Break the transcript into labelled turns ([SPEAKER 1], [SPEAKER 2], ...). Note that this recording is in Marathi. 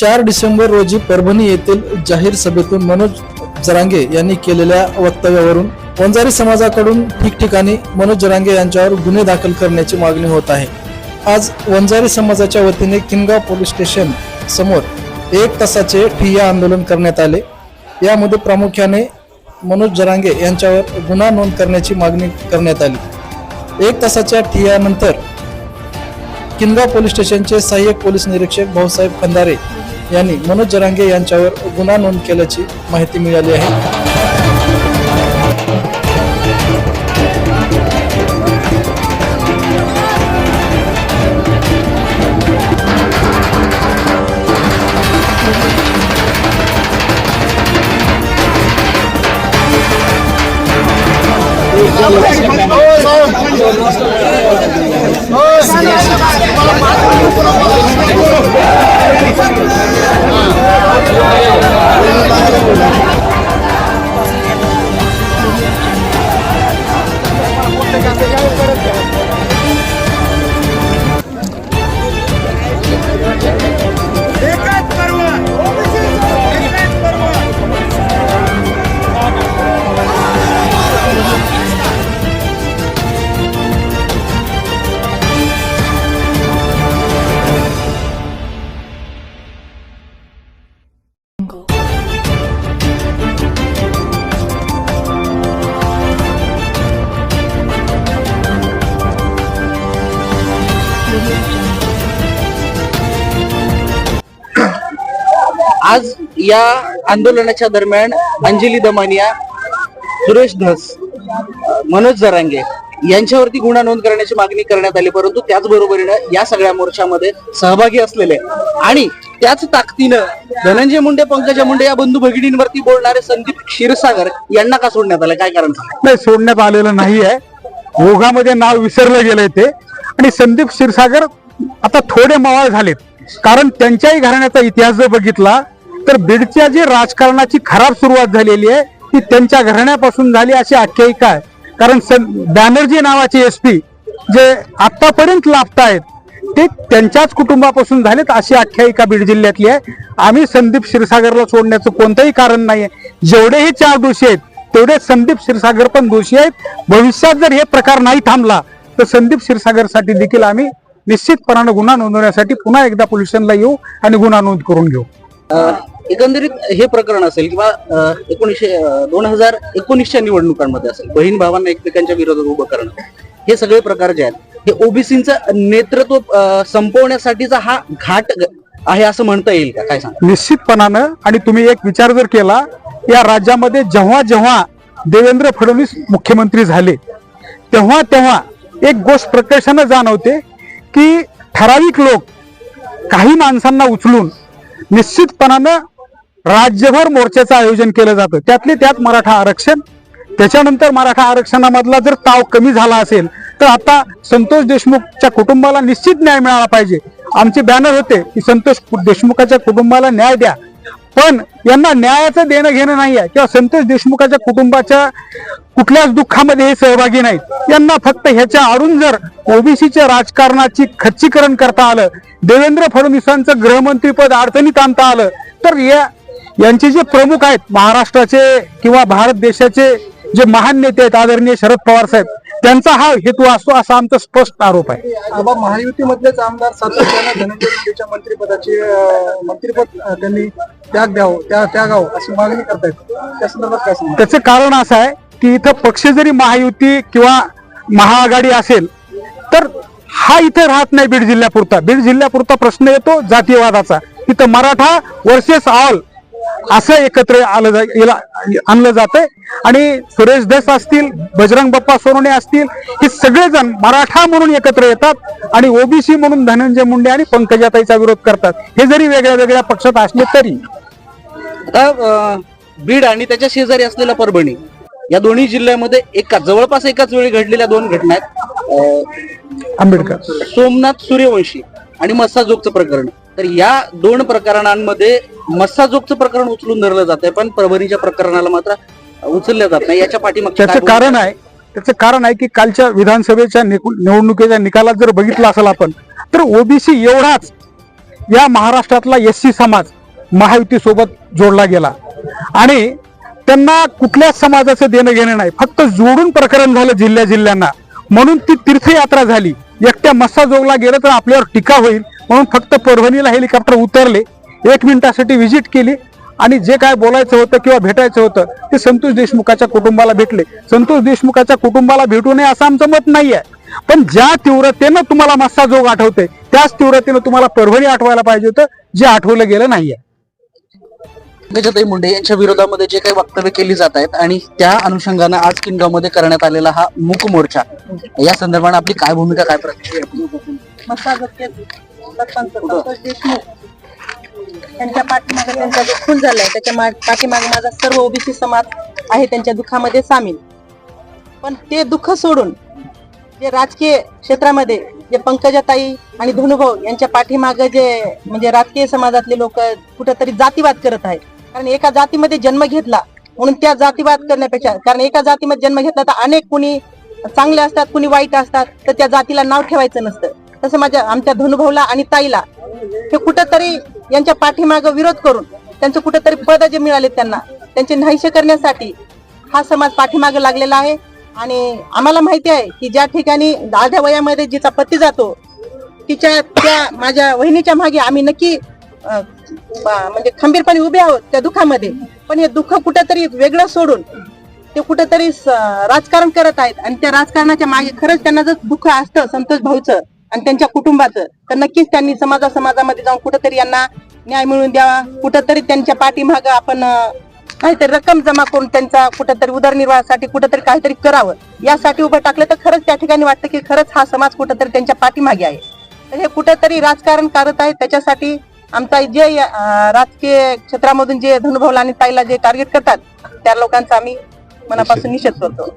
[SPEAKER 1] चार डिसेंबर रोजी परभणी येथील जाहीर सभेतून मनोज जरांगे यांनी केलेल्या वक्तव्यावरून वंजारी समाजाकडून ठिकठिकाणी मनोज जरांगे यांच्यावर गुन्हे दाखल करण्याची मागणी होत आहे. आज वंजारी समाजाच्या वतीने किनगाव पोलीस स्टेशन समोर एक तासाचे ठिय्या आंदोलन करण्यात आले. यामध्ये प्रामुख्याने मनोज जरांगे यांच्यावर गुन्हा नोंद करण्याची मागणी करण्यात आली. एक तासाच्या ठिय्यानंतर किनगाव पोलीस स्टेशनचे सहाय्यक पोलीस निरीक्षक भाऊसाहेब खंदारे यांनी मनोज जरांगे यांच्यावर गुन्हा नोंद केल्याची माहिती मिळाली आहे.
[SPEAKER 2] आज या आंदोलनाच्या दरम्यान अंजली दमानिया सुरेश धस मनोज जरांगे यांच्यावरती गुन्हा नोंद करण्याची मागणी करण्यात आली परंतु त्याचबरोबरीनं या सगळ्या मोर्चामध्ये सहभागी असलेले आणि त्याच ताकदीनं धनंजय मुंडे पंकजा मुंडे या बंधू भगिनींवरती बोलणारे संदीप क्षीरसागर यांना का सोडण्यात आलं? काय कारण
[SPEAKER 3] नाही सोडण्यात आलेलं नाहीये. ओघामध्ये नाव विसरलं गेलंय ते. आणि संदीप क्षीरसागर आता थोडे मवाळ झालेत. कारण त्यांच्याही घराण्याचा इतिहास जर बघितला तर बीडच्या जी राजकारणाची खराब सुरुवात झालेली आहे ती त्यांच्या घराण्यापासून झाली अशी आख्यायिका आहे. कारण बॅनर्जी नावाचे एस पी जे आतापर्यंत लाभतायत ते त्यांच्याच कुटुंबापासून झालेत अशी आख्यायिका बीड जिल्ह्यातली आहे. आम्ही संदीप क्षीरसागरला सोडण्याचं कोणतंही कारण नाहीये. जेवढेही चार दोषी आहेत तेवढे संदीप क्षीरसागर पण दोषी आहेत. भविष्यात जर हे प्रकार नाही थांबला तर संदीप क्षीरसागरसाठी देखील आम्ही निश्चितपणानं गुन्हा नोंदवण्यासाठी पुन्हा एकदा पोलिसांना येऊ आणि गुन्हा नोंद करून घेऊ.
[SPEAKER 2] एकंदरीत हे प्रकरण असेल किंवा एकोणीसशे दोन हजार एकोणीसच्या निवडणुकांमध्ये असेल बहीण भावांना एकमेकांच्या विरोधात उभं करणं हे सगळे प्रकार जे आहेत हे ओबीसीचं नेतृत्व संपवण्यासाठीचा हा घाट आहे असं म्हणता येईल का? काय सांग
[SPEAKER 3] निश्चितपणानं आणि तुम्ही एक विचार जर केला या राज्यामध्ये जेव्हा जेव्हा देवेंद्र फडणवीस मुख्यमंत्री झाले तेव्हा तेव्हा एक गोष्ट प्रकर्षानं जाणवते की ठराविक लोक काही माणसांना उचलून निश्चितपणानं राज्यभर मोर्चाचं आयोजन केलं जातं. त्यातले त्यात मराठा आरक्षण. त्याच्यानंतर मराठा आरक्षणामधला जर ताव कमी झाला असेल तर आता संतोष देशमुखच्या कुटुंबाला निश्चित न्याय मिळाला पाहिजे. आमचे बॅनर होते की संतोष देशमुखाच्या कुटुंबाला न्याय द्या. पण यांना न्यायाचं देणं घेणं नाही आहे किंवा संतोष देशमुखाच्या कुटुंबाच्या कुठल्याच दुःखामध्ये हे सहभागी नाहीत. यांना फक्त ह्याच्या आडून जर ओबीसीच्या राजकारणाची खच्चीकरण करता आलं देवेंद्र फडणवीसांचं गृहमंत्रीपद अडचणीत आणता आलं तर या यांचे जे प्रमुख आहेत महाराष्ट्राचे किंवा भारत देशाचे जे महान नेते आहेत आदरणीय शरद पवार साहेब त्यांचा हा हेतू असतो असा आमचा स्पष्ट आरोप आहे.
[SPEAKER 1] बाबा महायुतीमधलेच आमदार सातत्यानं धनंजय मुंडेच्या मंत्रिपदाची मंत्रिपद त्यांनी त्याग द्यावं त्या त्यागावं अशी मागणी करतायत. त्या संदर्भात काय
[SPEAKER 3] त्याचं कारण असं आहे की इथं पक्ष जरी महायुती किंवा महाआघाडी असेल तर हा इथं राहत नाही बीड जिल्ह्यापुरता. बीड जिल्ह्यापुरता प्रश्न येतो जातीयवादाचा. इथं मराठा वर्सेस ऑल असं एकत्र आलं आणलं जातंय. आणि सुरेश धस असतील बजरंग बाप्पा सोनवणे असतील हे सगळेजण मराठा म्हणून एकत्र येतात आणि ओबीसी म्हणून धनंजय मुंडे आणि पंकजाताईचा विरोध करतात. हे जरी वेगळ्या वेगळ्या पक्षात असले तरी.
[SPEAKER 2] बीड आणि त्याच्या शेजारी असलेला परभणी या दोन्ही जिल्ह्यामध्ये एका जवळपास एकाच वेळी घडलेल्या दोन घटना आहेत.
[SPEAKER 3] आंबेडकर.
[SPEAKER 2] सोमनाथ सूर्यवंशी आणि मस्साजोगचं प्रकरण. तर या दोन प्रकरणांमध्ये मस्साजोगचं प्रकरण उचलून धरलं जात आहे पण परभणीच्या प्रकरणाला मात्र उचललं जात नाही. याच्या पाठीमागचं
[SPEAKER 3] त्याचं
[SPEAKER 2] काय
[SPEAKER 3] कारण आहे त्याचं कारण आहे की कालच्या विधानसभेच्या निकु- निवडणुकीच्या निकालात जर बघितलं असेल आपण तर ओबीसी एवढाच या महाराष्ट्रातला एस सी समाज महायुती सोबत जोडला गेला. आणि त्यांना कुठल्याच समाजाचं देणं घेणं नाही फक्त जोडून प्रकरण झालं जिल्ह्या जिल्ह्यांना. म्हणून ती तीर्थयात्रा झाली. एकट्या मस्साजोगला गेलं तर आपल्यावर टीका होईल म्हणून फक्त परभणीला हेलिकॉप्टर उतरले. एक मिनिटासाठी व्हिजिट केली आणि जे काय बोलायचं होतं किंवा भेटायचं होतं ते संतोष देशमुखाच्या कुटुंबाला भेटले. संतोष देशमुखाच्या कुटुंबाला भेटू नये असं आमचं मत नाही आहे पण ज्या तीव्रतेनं तुम्हाला मस्साजोग आठवते त्याच तीव्रतेनं तुम्हाला परभणी आठवायला पाहिजे होतं जे आठवलं गेलं नाहीये.
[SPEAKER 2] पंकजाताई मुंडे यांच्या विरोधामध्ये जे काही वक्तव्य केली जात आहेत आणि त्या अनुषंगानं आज किनगावमध्ये करण्यात आलेला हा मूक मोर्चा या संदर्भात आपली काय भूमिका काय प्रतिक्रिया?
[SPEAKER 4] त्यांच्या पाठीमागे त्यांचा जो खून झालाय त्याच्या पाठीमागे माझा सर्व ओबीसी समाज आहे त्यांच्या दुःखामध्ये सामील. पण ते दुःख सोडून जे राजकीय क्षेत्रामध्ये जे पंकजाताई आणि धनुभाऊ यांच्या पाठीमागे जे म्हणजे राजकीय समाजातले लोक कुठेतरी जातीवाद करत आहेत. कारण एका जातीमध्ये जन्म घेतला म्हणून त्या जातीवाद करण्यापेक्षा कारण एका जातीमध्ये जन्म घेतला तर अनेक कुणी चांगले असतात कुणी वाईट असतात तर त्या जातीला नाव ठेवायचं नसतं. तसं माझ्या आमच्या धनुभाऊला आणि ताईला हे कुठंतरी यांच्या पाठीमागं विरोध करून त्यांचं कुठंतरी पद जे मिळाले त्यांना त्यांचे नाहीसे करण्यासाठी हा समाज पाठीमागं लागलेला आहे. आणि आम्हाला माहिती आहे की ज्या ठिकाणी अर्ध्या वयामध्ये जिचा पती जातो तिच्या त्या माझ्या वहिनीच्या मागे आम्ही नक्की म्हणजे खंबीरपणे उभे आहोत त्या दुःखामध्ये. पण हे दुःख कुठेतरी वेगळं सोडून ते कुठेतरी राजकारण करत आहेत. आणि त्या राजकारणाच्या मागे खरंच त्यांना जर दुःख असतं संतोष भाऊचं आणि त्यांच्या कुटुंबाचं. तर नक्कीच त्यांनी समाजा समाजामध्ये जाऊन कुठंतरी यांना न्याय मिळवून द्यावा. कुठंतरी त्यांच्या पाठीमाग आपण काहीतरी रक्कम जमा करून त्यांचा कुठंतरी उदरनिर्वाहासाठी कुठंतरी काहीतरी करावं. यासाठी उभं टाकलं तर खरंच त्या ठिकाणी वाटतं की खरंच हा समाज कुठंतरी त्यांच्या पाठीमागे आहे. तर हे कुठंतरी राजकारण करत आहे. त्याच्यासाठी आमचा जे राजकीय क्षेत्रामधून जे धनुभावला आणि ताईला जे टार्गेट करतात त्या लोकांचा आम्ही मनापासून निषेध करतो.